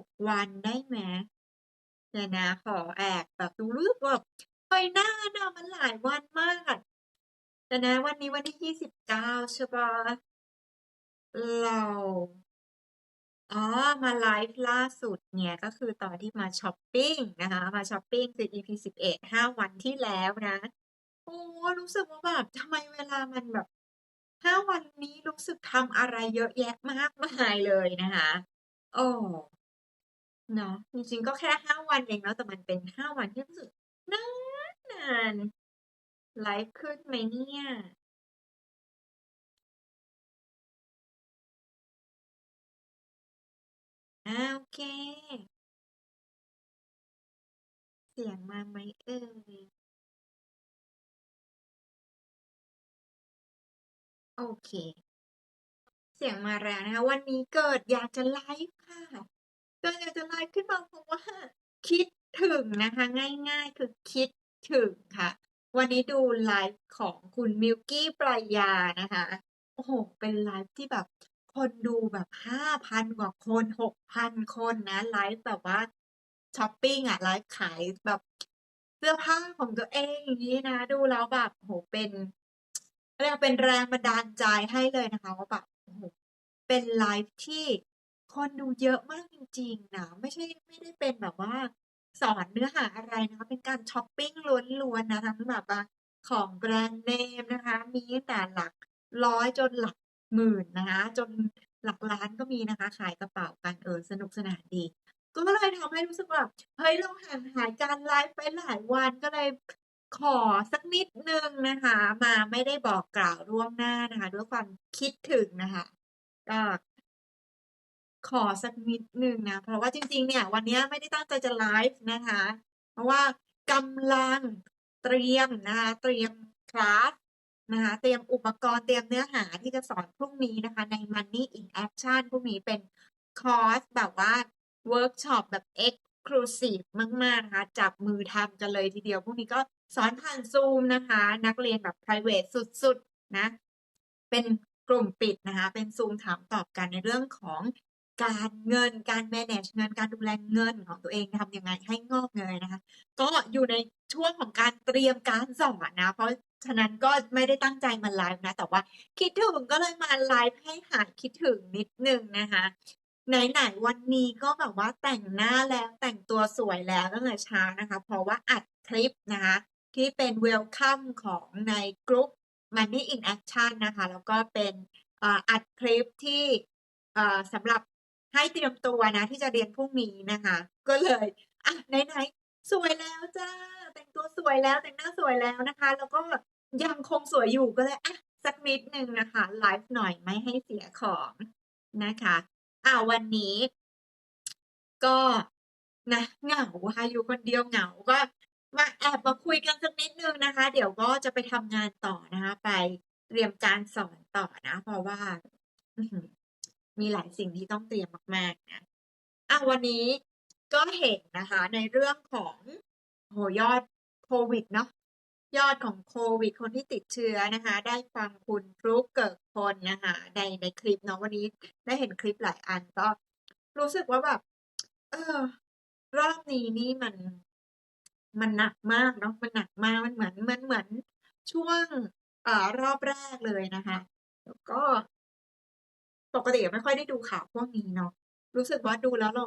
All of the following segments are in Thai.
กวันได้ไหมเดี๋ยวนะขอแอบแบบดูรู้ว่าแบบเฮ้ยนานะมันหลายวันมากเดี๋ยวนะวันนี้วันที่ยี่สิบเก้าใช่ปะเราอ๋อมาไลฟ์ล่าสุดเนี่ยก็คือตอนที่มาช็อปปิ้งนะคะ มาช็อปปิ้งคือ EP สิบเอ็ดห้าวันที่แล้วนะโอ้รู้สึกว่าแบบทำไมเวลามันแบบห้าวันนี้รู้สึกทำอะไรเยอะแยะมากมายเลยนะคะโอ้ เนาะจริงๆก็แค่ห้าวันเองเนาะแต่มันเป็นห้าวันที่รู้สึกนานนานไลฟ์ขึ้นไหมเนี่ย อ่าโอเค เสียงมาไหมเอ่ยโอเค เสียงมาแล้วนะคะ วันนี้เกิดอยากจะไลฟ์ค่ะ กิดอยากจะไลฟ์ขึ้นมาเพราะว่าคิดถึงนะคะ ง่ายๆ คือคิดถึงค่ะ วันนี้ดูไลฟ์ของคุณมิลกี้ปรายานะคะ โอ้โห เป็นไลฟ์ที่แบบคนดูแบบห้าพันกว่าคนหกพันคนนะ ไลฟ์แบบว่าช้อปปิ้งอะไลฟ์ขายแบบเสื้อผ้าของตัวเองอย่างนี้นะ ดูแล้วแบบโหเป็นเรียกเป็นแรงบันดาลใจให้เลยนะคะว่าแบบโอ้โหเป็นไลฟ์ที่ คนดูเยอะมากจริง ๆ นะ ไม่ใช่ไม่ได้เป็นแบบว่า สอนเนื้อหาอะไรนะคะ เป็นการช้อปปิ้งล้วนๆนะทั้งแบบว่าของแบรนด์เนมนะคะ มีตั้งแต่หลักร้อยจนหลักหมื่นนะคะ จนหลักล้านก็มีนะคะ ขายกระเป๋ากันเออสนุกสนานดี ก็เลยทำให้รู้สึกว่าเฮ้ยเราห่างหายการไลฟ์ไปหลายวันก็เลยขอสักนิดนึงนะคะ มาไม่ได้บอกกล่าวล่วงหน้านะคะ ด้วยความคิดถึงนะคะ ก็ ขอสักนิดนึงนะ เพราะว่าจริง ๆ เนี่ย วันนี้ไม่ได้ตั้งใจจะไลฟ์นะคะ เพราะว่ากำลังเตรียมนะคะ เตรียมคลาสนะคะ เตรียมอุปกรณ์เตรียมเนื้อหาที่จะสอนพรุ่งนี้นะคะ ใน Money in Action พรุ่งนี้เป็นคอร์สแบบว่าเวิร์กช็อปแบบ Exclusive มาก ๆ นะคะ จับมือทำกันเลยทีเดียว พรุ่งนี้ก็สอนผ่านซูมนะคะ นักเรียนแบบ private สุด ๆ นะ เป็นกลุ่มปิดนะคะ เป็นซูมถามตอบกันในเรื่องของ การเงินการ manage เงินการดูแลเงินของตัวเองทำยังไงให้งอกเงยนะคะ ก็อยู่ในช่วงของการเตรียมการสอนนะ เพราะฉะนั้นก็ไม่ได้ตั้งใจมาไลฟ์นะ แต่ว่าคิดถึงก็เลยมาไลฟ์ให้หายคิดถึงนิดนึงนะคะไหนๆวันนี้ก็แบบว่าแต่งหน้าแล้วแต่งตัวสวยแล้วตั้งแต่เช้านะคะ เพราะว่าอัดคลิปนะคะ ที่เป็นเวลคัมของในกลุ่ม Money in Action นะคะ แล้วก็เป็นอัดคลิปที่สำหรับ ให้เตรียมตัวนะที่จะเรียนพรุ่งนี้นะคะ ก็เลยอะไหนๆสวยแล้วจ้า แต่งตัวสวยแล้วแต่งหน้าสวยแล้วนะคะ แล้วก็ยังคงสวยอยู่ก็เลยอะสักนิดนึงนะคะไลฟ์หน่อยไม่ให้เสียของนะคะอ่าวันนี้ ก็นะเหงาค่ะอยู่คนเดียวเหงาก็มาแอบมาคุยกันสักนิดนึงนะคะ เดี๋ยวก็จะไปทำงานต่อนะคะ ไปเตรียมการสอนต่อนะ เพราะว่า มีหลายสิ่งที่ต้องเตรียมมากๆนะอะวันนี้ก็เห็นนะคะในเรื่องของโหยอดโควิดเนาะยอดของโควิด คนที่ติดเชื้อนะคะ ได้ฟังคุณฟลุกเกิดคนนะคะในในคลิปเนาะวันนี้ได้เห็นคลิปหลายอันก็รู้สึกว่าแบบเออรอบนี้นี่มันมันหนักมากเนาะมันหนักมากมันเหมือนมันเหมือนช่วงอ่ารอบแรกเลยนะคะ แล้วก็ ปกติไม่ค่อยได้ดูข่าวพวกนี้เนาะรู้สึกว่าดูแล้วเรา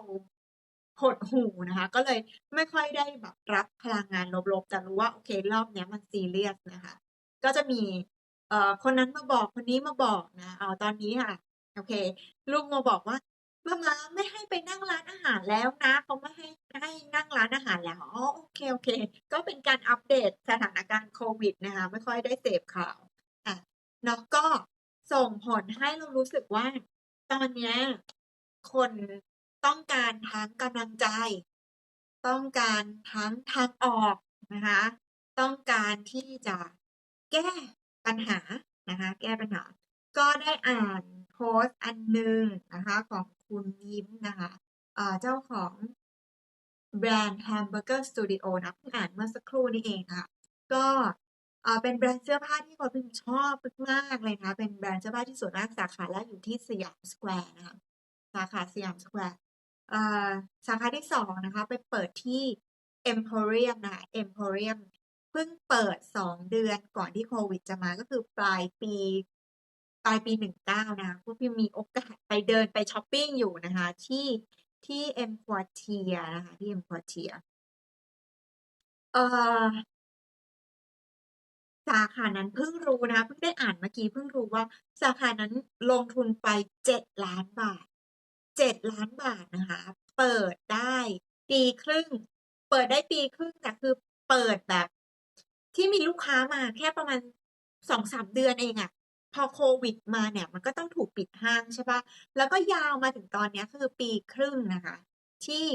หดหูนะคะ ก็เลยไม่ค่อยได้แบบรับพลังงานลบๆแต่รู้ว่าโอเครอบเนี้ยมันซีเรียสนะคะ ก็จะมีเอ่อคนนั้นมาบอกคนนี้มาบอกนะเอาตอนนี้ค่ะโอเค ลูกมาบอกว่ามามาไม่ให้ไปนั่งร้านอาหารแล้วนะเขาไม่ให้ให้นั่งร้านอาหารแล้วอ๋อโอเคโอเค ก็เป็นการอัปเดตสถานการณ์โควิดนะคะ ไม่ค่อยได้เสพข่าวอะเนาะก็ ส่งผลให้เรารู้สึกว่า ตอนนี้คนต้องการทั้งกำลังใจ ต้องการทั้งทางออกนะคะ ต้องการที่จะแก้ปัญหานะคะ แก้ปัญหา ก็ได้อ่านโพสต์อันหนึ่งนะคะ ของคุณยิ้มนะคะเจ้าของแบรนด์แฮมเบอร์เกอร์สตูดิโอนะเพิ่งอ่านเมื่อสักครู่นี้เองค่ะ ก็ เป็นแบรนด์เสื้อผ้าที่คนพิมชอบมากเลยนะคะเป็นแบรนด์เสื้อผ้าที่สวยมากสาขาแรกอยู่ที่สยามสแควร์นะคะสาขาสยามสแควร์อ่าสาขาที่2นะคะไปเปิดที่ Emporium นะคะ Emporium เพิ่งเปิด2เดือนก่อนที่โควิดจะมาก็คือปลายปีปลายปี19นะคะพวกพิมมีโอกาสไปเดินไปชอปปิ้งอยู่นะคะ ที่ที่ M Quartier นะคะที่ M Quartier เอ่อ สาขานั้นเพิ่งรู้นะเพิ่งได้อ่านเมื่อกี้เพิ่งรู้ว่า สาขานั้นลงทุนไป7ล้านบาท7ล้านบาทนะคะ เปิดได้ปีครึ่ง เปิดได้ปีครึ่งแต่คือเปิดแบบ ที่มีลูกค้ามาแค่ประมาณ2-3เดือนเองอะพอโควิดมาเนี่ยมันก็ต้องถูกปิดห้างใช่ปล่าแล้วก็ยาวมาถึงตอนนี้คือปีครึ่งนะคะ ที่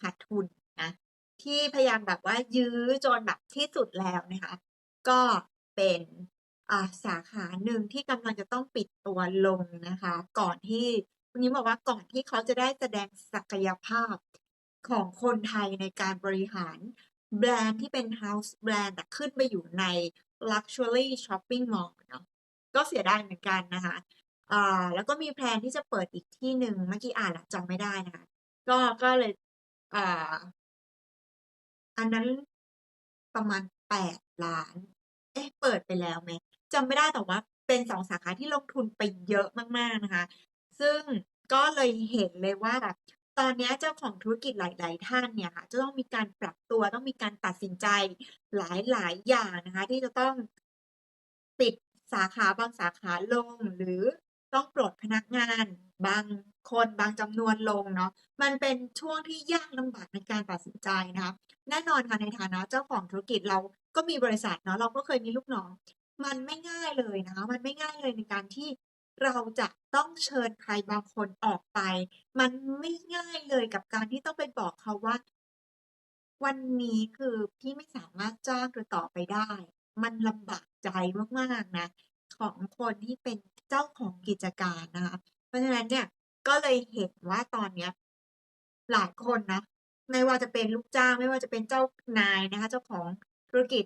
ขาดทุนนะที่พยายามแบบว่ายื้อจนแบบที่สุดแล้วนะคะ ก็ เป็นสาขาหนึ่งที่กำลังจะต้องปิดตัวลงนะคะ ก่อนที่คุณยิ้มบอกว่าก่อนที่เขาจะได้แสดงศักยภาพของคนไทยในการบริหารแบรนด์ที่เป็น House แบรนด์แต่ขึ้นไปอยู่ใน Luxury Shopping Mall เนาะก็เสียดายเหมือนกันนะคะอ่าแล้วก็มีแพลนที่จะเปิดอีกที่หนึ่งเมื่อกี้อ่านแล้วจำไม่ได้นะคะก็ก็เลยอ่าอันนั้นประมาณ8ล้าน เอ๊ะเปิดไปแล้วไหมจำไม่ได้แต่ว่าเป็น2สาขาที่ลงทุนไปเยอะมากๆนะคะ ซึ่งก็เลยเห็นเลยว่าแบบตอนนี้เจ้าของธุรกิจหลาย ๆ ท่านเนี่ยค่ะจะต้องมีการปรับตัวต้องมีการตัดสินใจหลาย ๆ อย่างนะคะ ที่จะต้องปิดสาขาบางสาขาลง หรือต้องปลดพนักงาน บางคนบางจำนวนลงเนาะมันเป็นช่วงที่ยากลำบากในการตัดสินใจนะคะแน่นอนค่ะในฐานะเจ้าของธุรกิจเรา ก็มีบริษัทเนาะเราก็เคยมีลูกน้อง มันไม่ง่ายเลยนะคะมันไม่ง่ายเลยในการที่เราจะต้องเชิญใครบางคนออกไป มันไม่ง่ายเลยกับการที่ต้องไปบอกเขาว่า วันนี้คือพี่ไม่สามารถจ้างเธอต่อไปได้ มันลำบากใจมากๆนะ ของคนที่เป็นเจ้าของกิจการนะคะเพราะฉะนั้นเนี่ยก็เลยเห็นว่าตอนเนี้ยหลายคนนะไม่ว่าจะเป็นลูกจ้างไม่ว่าจะเป็นเจ้านายนะคะ เจ้าของ ธุรกิจ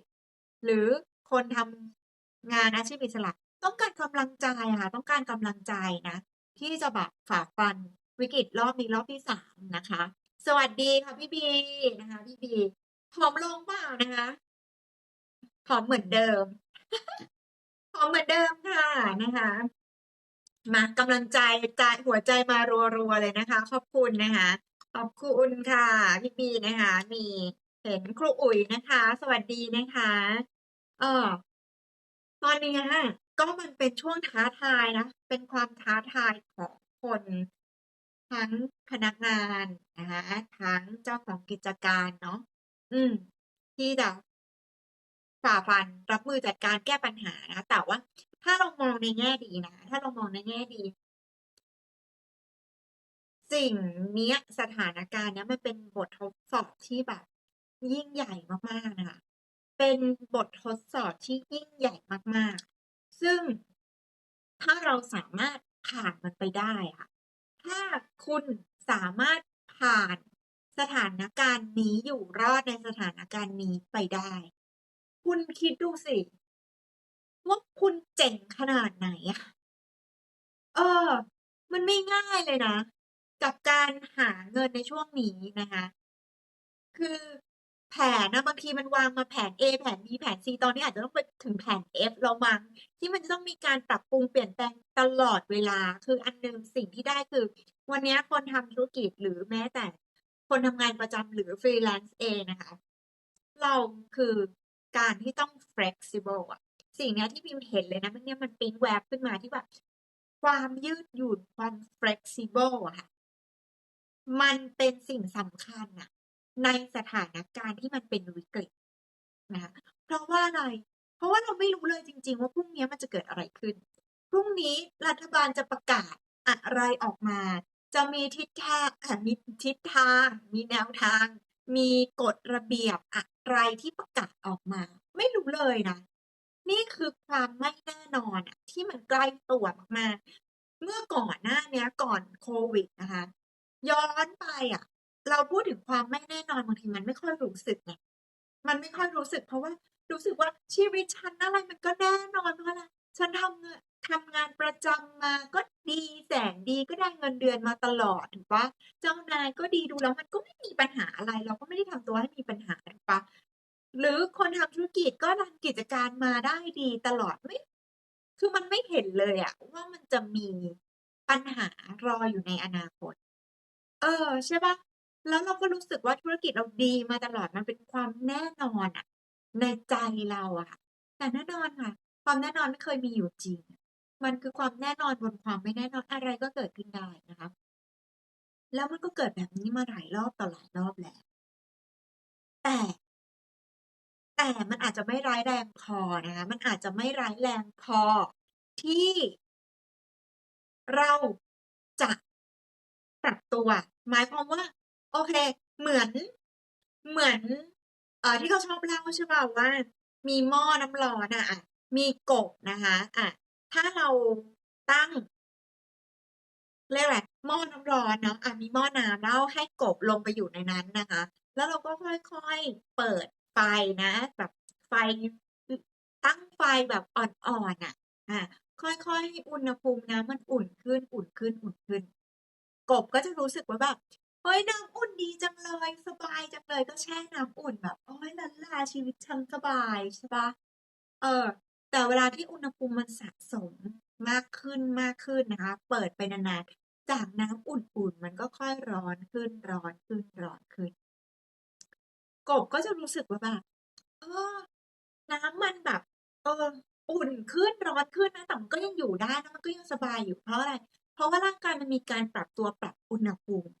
หรือคนทำงานอาชีพอิสระ ต้องการกำลังใจค่ะ ต้องการกำลังใจนะ ที่จะแบบฝ่าฟันวิกฤตรอบนี้รอบที่3นะคะ สวัสดีค่ะพี่บีนะคะพี่บีผอมลงเปล่านะคะ?ผอมเหมือนเดิมผอมเหมือนเดิมค่ะนะคะมากำลังใจใจหัวใจมารัวๆเลยนะคะ ขอบคุณนะคะ ขอบคุณค่ะ พี่บีนะคะ มี เห็นครูอุ๋ยนะคะ สวัสดีนะคะ เออตอนนี้ก็มันเป็นช่วงท้าทายนะ เป็นความท้าทายของคนทั้งพนักงานนะคะทั้งเจ้าของกิจการเนาะอืม ที่จะฝ่าฟันรับมือจัดการแก้ปัญหานะ แต่ว่าถ้าเรามองในแง่ดีนะ ถ้าเรามองในแง่ดี สิ่งนี้สถานการณ์เนี้ยมันเป็นบททดสอบที่แบบ ยิ่งใหญ่มากๆนะคะเป็นบททดสอบที่ยิ่งใหญ่มากๆ ซึ่งถ้าเราสามารถผ่านมันไปได้อะถ้าคุณสามารถผ่านสถานการณ์นี้อยู่รอดในสถานการณ์นี้ไปได้ คุณคิดดูสิว่าคุณเจ๋งขนาดไหนอะเออ มันไม่ง่ายเลยนะ กับการหาเงินในช่วงนี้นะคะ คือ แผนนะบางทีมันวางมาแผน A แผน B แผน C ตอนนี้อาจจะต้องไปถึงแผน F แล้วมั้งที่มันจะต้องมีการปรับปรุงเปลี่ยนแปลงตลอดเวลา คืออันหนึ่งสิ่งที่ได้คือ วันนี้คนทำธุรกิจหรือแม้แต่ คนทำงานประจำหรือ Freelance เองนะคะ เราคือการที่ต้อง flexible อะสิ่งนี้ที่พิมเห็นเลยนะเมื่อกี้มันปิ๊งแวบขึ้นมาที่แบบความยืดหยุ่นความ flexible อะค่ะมันเป็นสิ่งสำคัญน่ะ ในสถานการณ์ที่มันเป็นวิกฤตนะคะเพราะว่าอะไร เพราะว่าเราไม่รู้เลยจริง ๆ ว่าพรุ่งนี้มันจะเกิดอะไรขึ้น พรุ่งนี้รัฐบาลจะประกาศอะไรออกมา จะมีทิศทางมีทิศทาง มีแนวทาง มีกฎระเบียบอะไรที่ประกาศออกมา ไม่รู้เลยนะ นี่คือความไม่แน่นอนที่มันใกล้ตัวมากๆเมื่อก่อนหน้านี้ก่อนโควิดนะคะ ย้อนไปอะ เราพูดถึงความไม่แน่นอนบางทีมันไม่ค่อยรู้สึกไงมันไม่ค่อยรู้สึก เพราะว่ารู้สึกว่าชีวิตฉันอะไรมันก็แน่นอนเพราะอะไรฉันทำเงินทำงานประจำมาก็ดีแสนดีก็ได้เงินเดือนมาตลอดถูกปะเจ้านายก็ดีดูแล้วมันก็ไม่มีปัญหาอะไร เราก็ไม่ได้ทำตัวให้มีปัญหาถูกปะหรือคนทำธุรกิจก็รันกิจการมาได้ดีตลอดไม่คือมันไม่เห็นเลยอะว่ามันจะมีปัญหารออยู่ในอนาคต เออใช่ปะ แล้วเราก็รู้สึกว่าธุรกิจเราดีมาตลอดมันเป็นความแน่นอนอะในใจเราอะค่ะ แต่แน่นอนค่ะ ความแน่นอนไม่เคยมีอยู่จริง มันคือความแน่นอนบนความไม่แน่นอนอะไรก็เกิดขึ้นได้นะคะ แล้วมันก็เกิดแบบนี้มาหลายรอบต่อหลายรอบแล้ว แต่ แต่มันอาจจะไม่ร้ายแรงพอนะคะ มันอาจจะไม่ร้ายแรงพอที่เราจะปรับตัว หมายความว่า โอเค เหมือน เหมือน เอ่อที่เขาชอบเล่าใช่ป่าว่า มีหม้อน้ำร้อนอะอะมีกบนะคะอะถ้าเราตั้งเรียกอะไรหม้อน้ำร้อนเนาะอะมีหม้อน้ำแล้วให้กบลงไปอยู่ในนั้นนะคะ แล้วเราก็ค่อยๆเปิดไฟนะ แบบไฟตั้งไฟแบบอ่อนๆน่ะอ่าค่อยๆให้อุณหภูมิน้ำมันอุ่นขึ้น อุ่นขึ้น อุ่นขึ้น กบก็จะรู้สึกว่าแบบ เฮ้ยน้ำอุ่นดีจังเลยสบายจังเลยก็แช่น้ำอุ่นแบบโอ๊ยล้านลาชีวิตฉันสบายใช่ปล่าเออ แต่เวลาที่อุณหภูมิมันสะสมมากขึ้นมากขึ้นนะคะ เปิดไปนานๆจากน้ำอุ่นๆมันก็ค่อยร้อนขึ้นร้อนขึ้นร้อนขึ้น กบก็จะรู้สึกว่าแบบเออ น้ำมันแบบเอออุ่นขึ้นร้อนขึ้นนะแต่มันก็ยังอยู่ได้นะมันก็ยังสบายอยู่เพราะอะไร เพราะว่าร่างกายมันมีการปรับตัวปรับอุณหภูมิ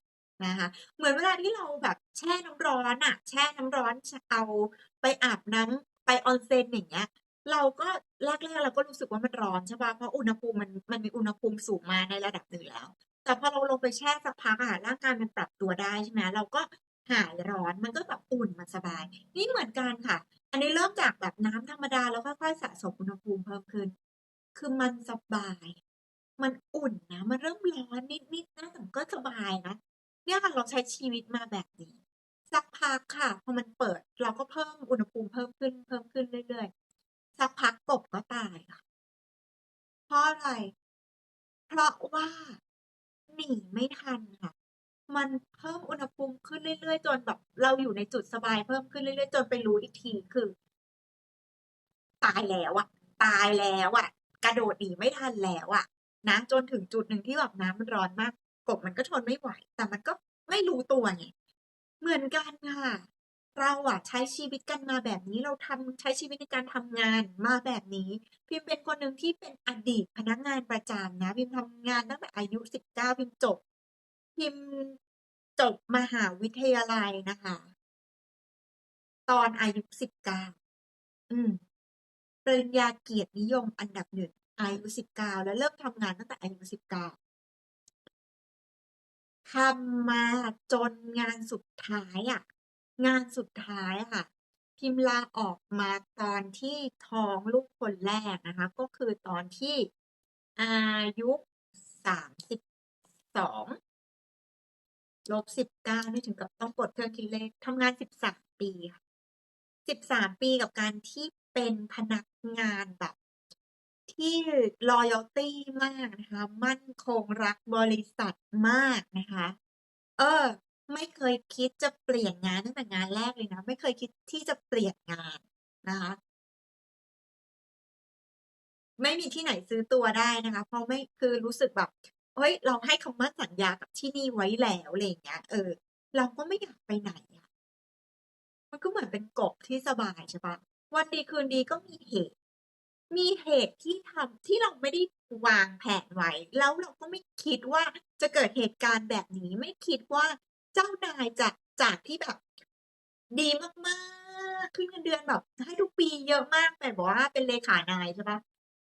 นะคะเหมือนเวลาที่เราแบบแช่น้ำร้อนน่ะแช่น้ำร้อนเอาไปอาบน้ำไป Onsen อย่างเงี้ยเราก็แรกๆเราก็รู้สึกว่ามันร้อนใช่เปล่าเพราะอุณหภูมิมันมันมีอุณหภูมิสูงมาในระดับหนึ่งแล้ว แต่พอเราลงไปแช่สักพักอะร่างกายมันปรับตัวได้ใช่ไหมเราก็หายร้อนมันก็แบบอุ่นมันสบาย นี่เหมือนกันค่ะ อันนี้เริ่มจากแบบน้ำธรรมดาแล้วค่อยๆสะสมอุณหภูมิเพิ่มขึ้น คือมันสบาย มันอุ่นนะ มันเริ่มร้อนนิดๆนะแต่ก็สบายนะ เนี่ยค่ะเราใช้ชีวิตมาแบบนี้ สักพักค่ะพอมันเปิดเราก็เพิ่มอุณหภูมิเพิ่มขึ้นเพิ่มขึ้นเรื่อยๆสักพักกบก็ตายค่ะเพราะอะไร เพราะว่าหนีไม่ทันค่ะมันเพิ่มอุณหภูมิขึ้นเรื่อยๆ จนแบบเราอยู่ในจุดสบายเพิ่มขึ้นเรื่อยๆ จนไปรู้อีกทีคือ ตายแล้วอะตายแล้วอะกระโดดหนีไม่ทันแล้วอะนะจนถึงจุดหนึ่งที่แบบน้ำมันร้อนมาก กบมันก็ทนไม่ไหว แต่มันก็ไม่รู้ตัวไงเหมือนกันค่ะเราอะใช้ชีวิตกันมาแบบนี้เราทำใช้ชีวิตในการทำงานมาแบบนี้ พิมเป็นคนหนึ่งที่เป็นอดีตพนักงานประจำนะ พิมพ์ทำงานตั้งแต่อายุ19พิมจบ พิมจบมหาวิทยาลัยนะคะ ตอนอายุ19อืมปริญญาเกียรตินิยมอันดับ1อายุ19แล้วเริ่มทำงานตั้งแต่อายุ19 ทำมาจนงานสุดท้ายอะงานสุดท้ายอะค่ะ พิมลาออกมาตอนที่ท้องลูกคนแรกนะคะ ก็คือตอนที่อายุ32ลบ19นี่ถึงกับต้องกดเครื่องคิดเลขทำงาน13ปีค่ะ13ปีกับการที่เป็นพนักงานแบบ ที่ loyalty มากนะคะ มั่นคงรักบริษัทมากนะคะ เออ ไม่เคยคิดจะเปลี่ยนงานตั้งแต่งานแรกเลยนะ ไม่เคยคิดที่จะเปลี่ยนงานนะคะ ไม่มีที่ไหนซื้อตัวได้นะคะ เพราะไม่คือรู้สึกแบบเฮ้ย เราให้คำมั่นสัญญากับที่นี่ไว้แล้วอะไรอย่างเงี้ย เออ เราก็ไม่อยากไปไหนอะมันก็เหมือนเป็นกบที่สบายใช่ปล่าวันดีคืนดีก็มีเหตุ มีเหตุที่ทำที่เราไม่ได้วางแผนไว้ แล้วเราก็ไม่คิดว่าจะเกิดเหตุการณ์แบบนี้ ไม่คิดว่าเจ้านายจะจากที่แบบ ดีมากๆขึ้นเงินเดือนแบบ ให้ทุกปีเยอะมากแต่แบบว่าเป็นเลขานายใช่ปล่า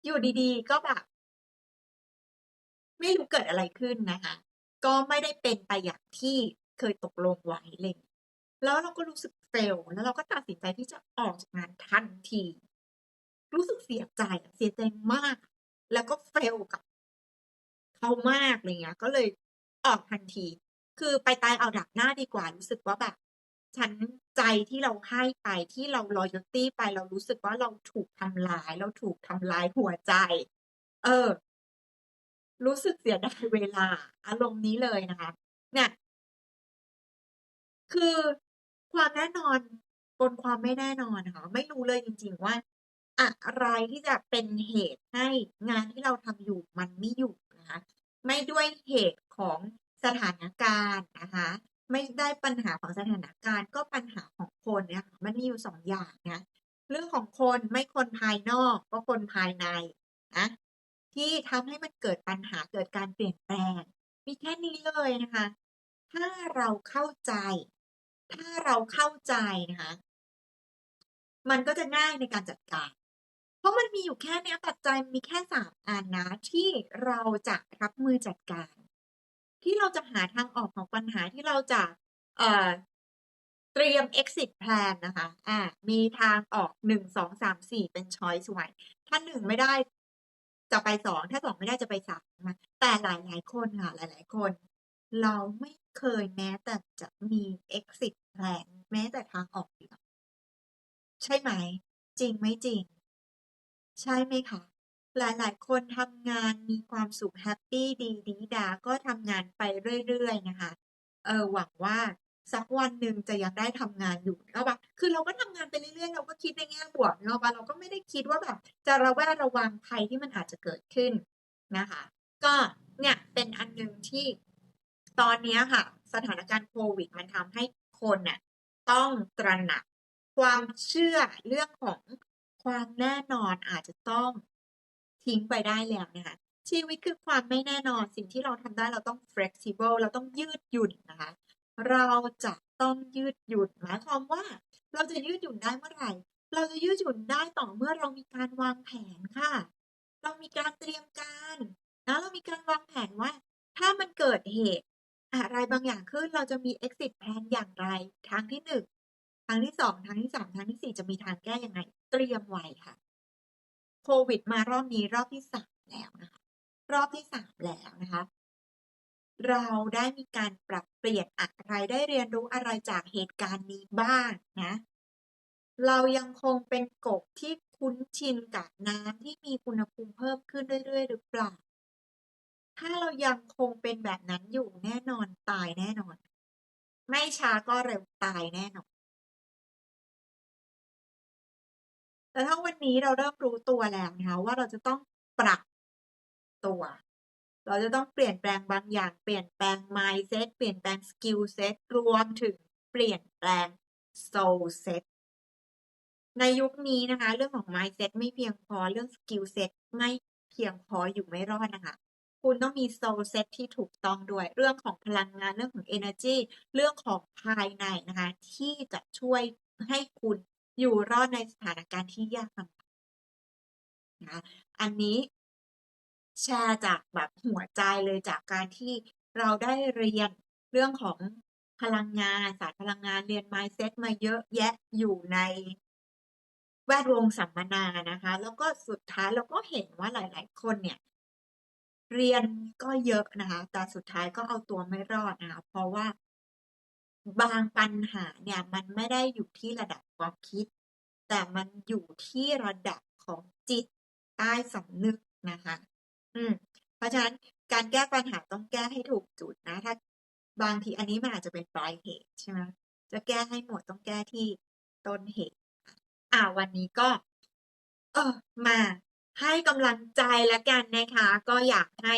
อยู่ดีๆ ก็แบบ ไม่รู้เกิดอะไรขึ้นนะคะ ก็ไม่ได้เป็นไปอย่างที่เคยตกลงไว้อะไรอย่างงี้แล้วเราก็รู้สึก fail แล้วเราก็ตัดสินใจที่จะออกจากงานทันที รู้สึกเสียใจเสียใจมาก แล้วก็ fail กับเขามากอะไรเงี้ย ก็เลยออกทันที คือไปตายเอาดาบหน้าดีกว่า รู้สึกว่าแบบฉันใจที่เราให้ไปที่เรา loyalty ไปเรารู้สึกว่าเราถูกทำร้าย เราถูกทำร้ายหัวใจ เออ รู้สึกเสียดายเวลา อารมณ์นี้เลยนะคะ เนี่ยคือความแน่นอนบนความไม่แน่นอนค่ะไม่รู้เลยจริง ๆ ว่า อะไรที่จะเป็นเหตุให้งานที่เราทำอยู่มันไม่อยู่นะคะไม่ด้วยเหตุของสถานการณ์นะคะไม่ได้ปัญหาของสถานการณ์ก็ปัญหาของคนเนี่ยค่ะมันมีอยู่2องอย่างนะเรื่องของคนไม่คนภายนอกก็คนภายในนะที่ทำให้มันเกิดปัญหาเกิดการเปลี่ยนแปลง มีแค่นี้เลยนะคะ ถ้าเราเข้าใจ ถ้าเราเข้าใจนะคะ มันก็จะง่ายในการจัดการ ราะมันมีอยู่แค่เนี้ยปัจจัยมีแค่3อันนะที่เราจะรับมือจัดการ ที่เราจะหาทางออกของปัญหาที่เราจะเอ่อเตรียม exit plan นะคะอ่ามีทางออก1 2 3 4เป็น choice ไว้ถ้า1ไม่ได้จะไป2ถ้า2ไม่ได้จะไป3นะแต่หลายๆคนค่ะหลายๆคน เราไม่เคยแม้แต่จะมี exit plan แม้แต่ทางออกเดียวใช่ไหม จริงไม่จริง ใช่ไหมคะ หลายๆ คนทำงานมีความสุขแฮปปี้ดีดีดา ก็ทำงานไปเรื่อยๆ นะคะ เออหวังว่าสักวันหนึ่งจะยังได้ทำงานอยู่นึกออกเปล่าคือเราก็ทำงานไปเรื่อยๆ เราก็คิดในแง่บวกนึกออกเปล่าเราก็ไม่ได้คิดว่าแบบจะระแวดระวังภัยที่มันอาจจะเกิดขึ้นนะคะ ก็เนี่ยเป็นอันหนึ่งที่ตอนนี้ค่ะ สถานการณ์โควิดมันทำให้คนน่ะต้องตระหนักความเชื่อเรื่องของ ความแน่นอนอาจจะต้องทิ้งไปได้แล้วนะคะ ชีวิตคือความไม่แน่นอนสิ่งที่เราทำได้เราต้อง flexible เราต้องยืดหยุ่นนะคะ เราจะต้องยืดหยุ่นหมายความว่า เราจะยืดหยุ่นได้เมื่อไหร่ เราจะยืดหยุ่นได้ต่อเมื่อเรามีการวางแผนค่ะ เรามีการเตรียมการนะเรามีการวางแผนว่า ถ้ามันเกิดเหตุอะไรบางอย่างขึ้นเราจะมี exit plan อย่างไร ทางที่1 ทางที่2ทางที่3ทางที่4จะมีทางแก้ยังไง เตรียมไว้ค่ะโควิดมารอบนี้รอบที่3แล้วนะคะ รอบที่3แล้วนะคะ เราได้มีการปรับเปลี่ยนอะไรได้เรียนรู้อะไรจากเหตุการณ์นี้บ้างนะเรายังคงเป็นกบที่คุ้นชินกับน้ำที่มีอุณหภูมิเพิ่มขึ้นเรื่อยๆ หรือเปล่า ถ้าเรายังคงเป็นแบบนั้นอยู่แน่นอนตายแน่นอน ไม่ช้าก็เร็วตายแน่นอน แต่ถ้าวันนี้เราเริ่มรู้ตัวแล้วนะคะว่าเราจะต้องปรับตัว เราจะต้องเปลี่ยนแปลงบางอย่าง เปลี่ยนแปลง mindset เปลี่ยนแปลง skill set รวมถึงเปลี่ยนแปลง soul set ในยุคนี้นะคะ เรื่องของ mindset ไม่เพียงพอเรื่อง skill set ไม่เพียงพออยู่ไม่รอดนะคะคุณต้องมี soul set ที่ถูกต้องด้วย เรื่องของพลังงานเรื่องของเอเนอร์จีเรื่องของภายในนะคะ ที่จะช่วยให้คุณ อยู่รอดในสถานการณ์ที่ยากลำบากนะอันนี้แชร์จากแบบหัวใจเลยจากการที่เราได้เรียนเรื่องของพลังงานศาสตร์พลังงานเรียน mindset มาเยอะแยะอยู่ในแวดวงสัมมนานะคะ แล้วก็สุดท้ายเราก็เห็นว่าหลาย ๆ คนเนี่ย เรียนก็เยอะนะคะ แต่สุดท้ายก็เอาตัวไม่รอดนะคะ เพราะว่า บางปัญหาเนี่ยมันไม่ได้อยู่ที่ระดับความคิด แต่มันอยู่ที่ระดับของจิตใต้สำนึกนะคะ อืม เพราะฉะนั้นการแก้ปัญหาต้องแก้ให้ถูกจุดนะถ้าบางทีอันนี้มันอาจจะเป็นปลายเหตุใช่ไหมจะแก้ให้หมดต้องแก้ที่ต้นเหตุ อ่าวันนี้ก็ เออมาให้กำลังใจแล้วกันนะคะ ก็อยากให้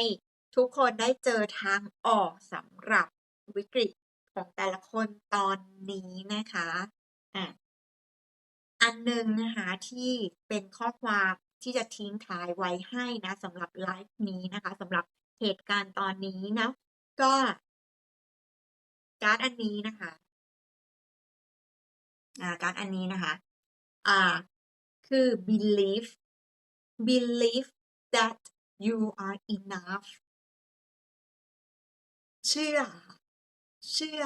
ทุกคนได้เจอทางออกสำหรับวิกฤต ของแต่ละคนตอนนี้นะคะอ่าอันหนึ่งนะคะที่เป็นข้อความที่จะทิ้งท้ายไว้ให้นะสำหรับไลฟ์นี้นะคะสำหรับเหตุการณ์ตอนนี้นะ ก็การ์ดอันนี้นะคะอ่าการ์ดอันนี้นะคะอ่าคือ believe believe that you are enough เชื่อ เชื่อ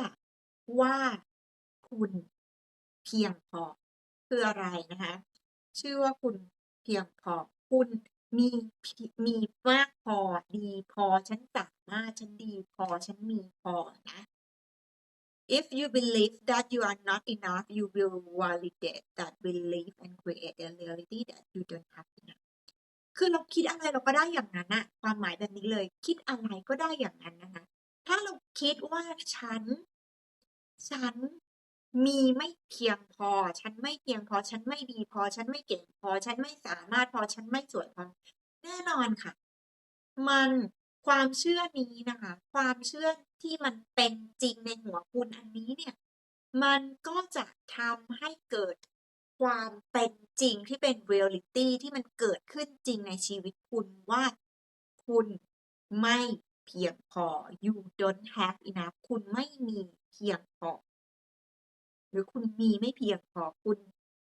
ว่าคุณเพียงพอคืออะไรนะคะเชื่อว่าคุณเพียงพอคุณมีมีมากพอดีพอฉันสามารถฉันดีพอฉันมีพอนะ if you believe that you are not enough you will validate that belief and create a reality that you don't have enough คือเราคิดอะไรเราก็ได้อย่างนั้นอะความหมายแบบนี้เลย คิดอะไรก็ได้อย่างนั้นนะคะ ถ้าเราคิดว่าฉัน ฉันมีไม่เพียงพอ ฉันไม่เพียงพอ ฉันไม่ดีพอ ฉันไม่เก่งพอ ฉันไม่สามารถพอ ฉันไม่สวยพอ แน่นอนค่ะ มันความเชื่อนี้นะคะ ความเชื่อที่มันเป็นจริงในหัวคุณอันนี้เนี่ย มันก็จะทำให้เกิดความเป็นจริงที่เป็น reality ที่มันเกิดขึ้นจริงในชีวิตคุณว่า คุณไม่ เพียงพอ you don't have enough คุณไม่มีเพียงพอ หรือคุณมีไม่เพียงพอ คุณ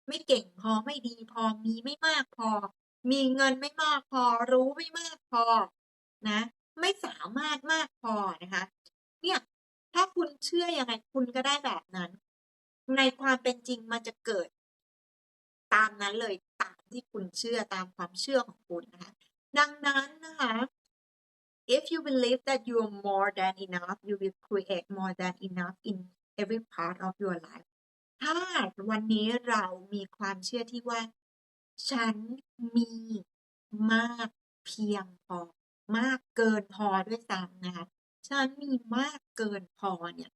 ไม่เก่งพอ ไม่ดีพอ มีไม่มากพอ มีเงินไม่มากพอ รู้ไม่มากพอ นะ ไม่สามารถมากพอนะคะ เนี่ย ถ้าคุณเชื่ออยังไงคุณก็ได้แบบนั้น ในความเป็นจริงมันจะเกิด ตามนั้นเลย ตามที่คุณเชื่อ ตามความเชื่อของคุณนะคะ ดังนั้นนะคะ if you believe that you are more than enough you will create more than enough in every part of your life ถ้าวันนี้เรามีความเชื่อที่ว่า ฉันมีมากเพียงพอ มากเกินพอด้วยซ้ำนะคะ ฉันมีมากเกินพอเนี่ย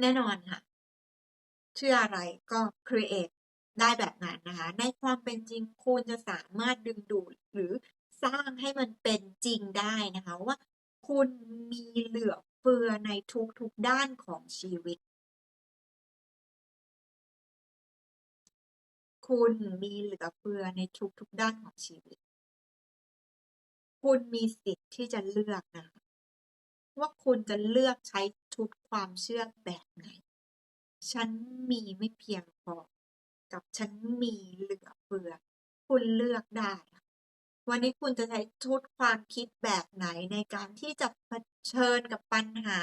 แน่นอนค่ะ เชื่ออะไรก็ create ได้แบบนั้นนะคะ ในความเป็นจริงคุณจะสามารถดึงดูดหรือ สร้างให้มันเป็นจริงได้นะคะว่าคุณมีเหลือเฟือในทุกๆด้านของชีวิต คุณมีเหลือเฟือในทุกๆด้านของชีวิต คุณมีสิทธิ์ที่จะเลือกนะคะว่าคุณจะเลือกใช้ชุดความเชื่อแบบไหน ฉันมีไม่เพียงพอ กับฉันมีเหลือเฟือ คุณเลือกได้ วันนี้คุณจะใช้ชุดความคิดแบบไหนในการที่จะเผชิญกับปัญหา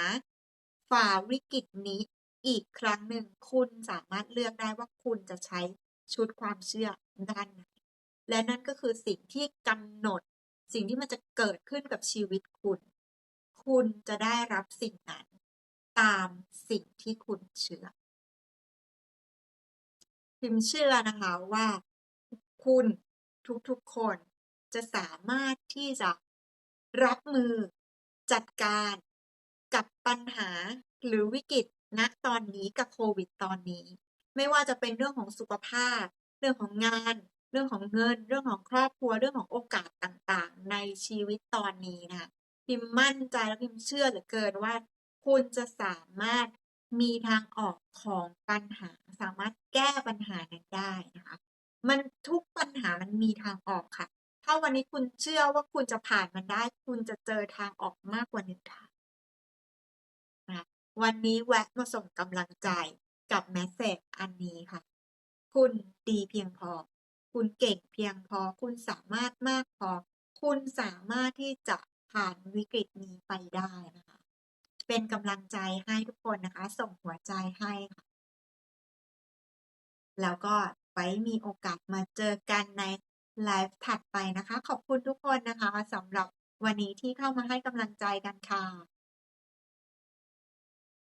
ฝ่าวิกฤตนี้อีกครั้งหนึ่ง คุณสามารถเลือกได้ว่าคุณจะใช้ชุดความเชื่อด้านไหน และนั่นก็คือสิ่งที่กำหนด สิ่งที่มันจะเกิดขึ้นกับชีวิตคุณ คุณจะได้รับสิ่งนั้น ตามสิ่งที่คุณเชื่อ พิมพ์เชื่อนะคะว่า คุณทุกๆคน จะสามารถที่จะรับมือจัดการกับปัญหาหรือวิกฤตณตอนนี้กับโควิดตอนนี้ ไม่ว่าจะเป็นเรื่องของสุขภาพ เรื่องของงาน เรื่องของเงิน เรื่องของครอบครัว เรื่องของโอกาสต่างๆ ในชีวิตตอนนี้นะคะพิมมั่นใจและพิมเชื่อเหลือเกินว่า คุณจะสามารถมีทางออกของปัญหา สามารถแก้ปัญหานั้นได้นะคะ มันทุกปัญหามันมีทางออกค่ะ ถ้าวันนี้คุณเชื่อว่าคุณจะผ่านมันได้ คุณจะเจอทางออกมากกว่าหนึ่งทางนะวันนี้แวะมาส่งกำลังใจกับแมสเซจอันนี้ค่ะ คุณดีเพียงพอ คุณเก่งเพียงพอ คุณสามารถมากพอ คุณสามารถที่จะผ่านวิกฤตนี้ไปได้นะคะ เป็นกำลังใจให้ทุกคนนะคะ ส่งหัวใจให้ค่ะแล้วก็ไว้มีโอกาสมาเจอกันใน ไลฟ์ถัดไปนะคะ ขอบคุณทุกคนนะคะสำหรับวันนี้ที่เข้ามาให้กำลังใจกันค่ะ